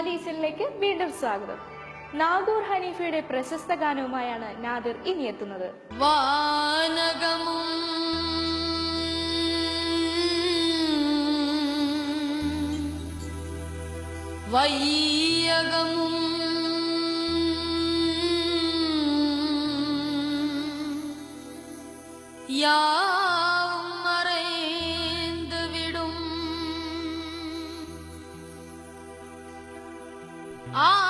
ഹലീസിനിലേക്ക് വീണ്ടും സ്വാഗതം നാഗൂർ ഹനീഫയുടെ പ്രശസ്ത ഗാനവുമായാണ് നാദിർ ഇനി എത്തുന്നത് Yeah. Yeah Oh.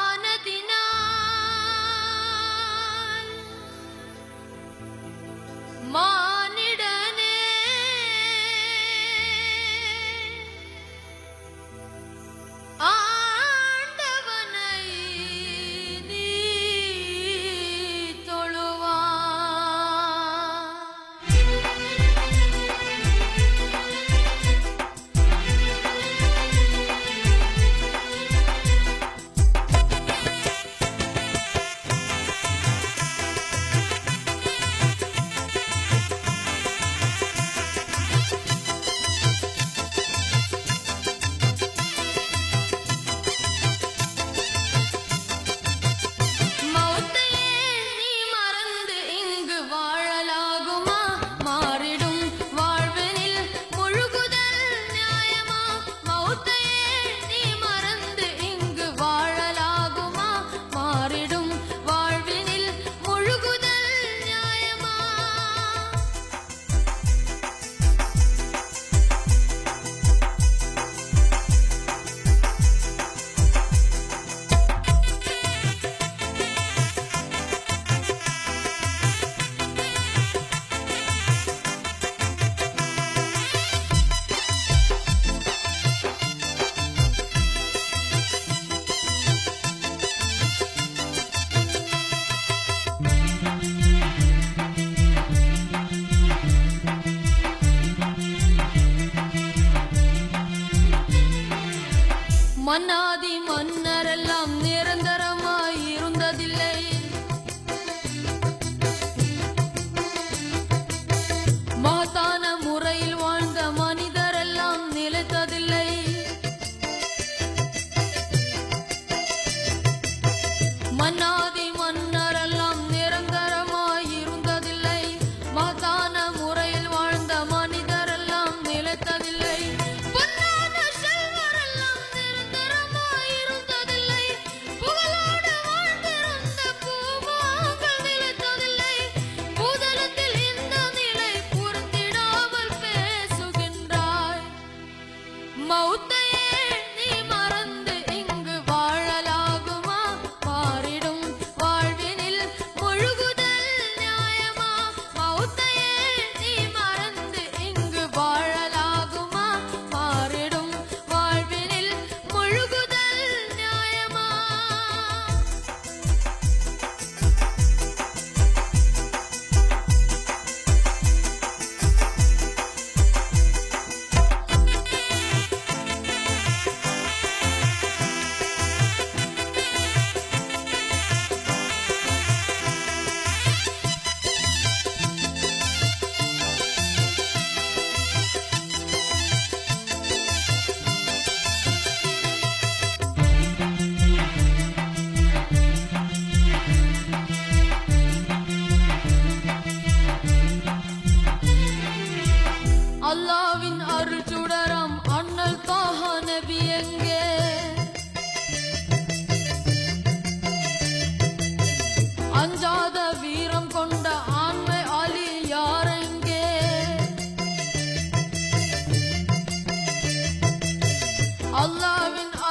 I know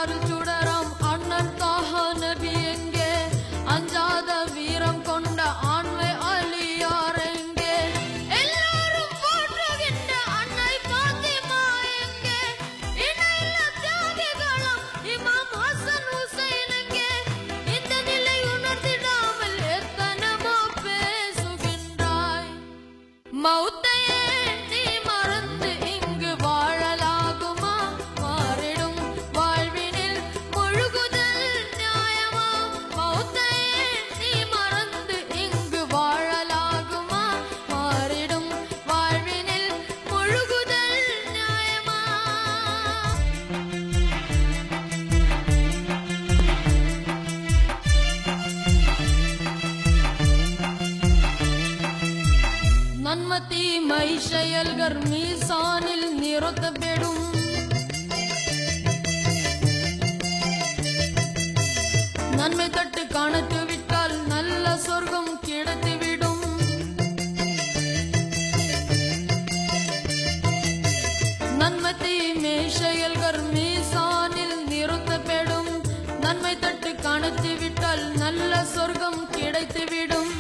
அஞ்சாறு சுடரம். அண்ணன் தாஹா நபி எங்கே? அஞ்சாத வீரம் கொண்ட ஆண்மை அழியார் எங்கே? எல்லாரும் மௌத்த செயல்கர் மீசானில் நிறுத்தப்படும். நன்மை தட்டு காணத்து விட்டால் நல்ல சொர்க்கம் கிடைத்துவிடும். நன்மை தீமை செயல்கர் மீசானில் நிறுத்தப்படும். நன்மை தட்டு காணத்து விட்டால் நல்ல சொர்க்கம் கிடைத்துவிடும்.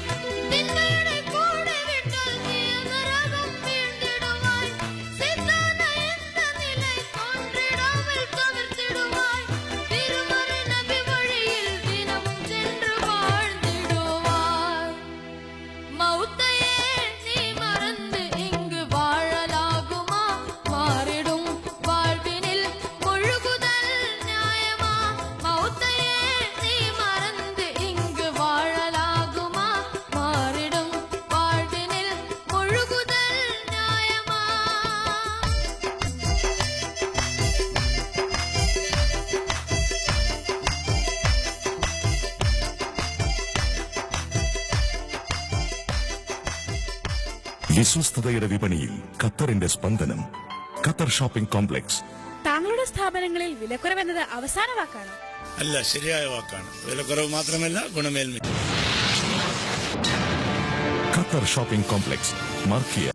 വിശ്വസ്തതയുടെ വിപണിയിൽ ഖത്തറിന്റെ സ്പന്ദനം. Qatar shopping complex. താങ്കളുടെ സ്ഥാപനങ്ങളിൽ വിലക്കുറവ് എന്നത് അവസാന വാക്കാണ്? അല്ല ശരിയായ വാക്കാണ്. വിലക്കുറവ് മാത്രമല്ല ഗുണമേന്മ ഖത്തർ ഷോപ്പിംഗ് കോംപ്ലക്സ്. മാർക്കിയ.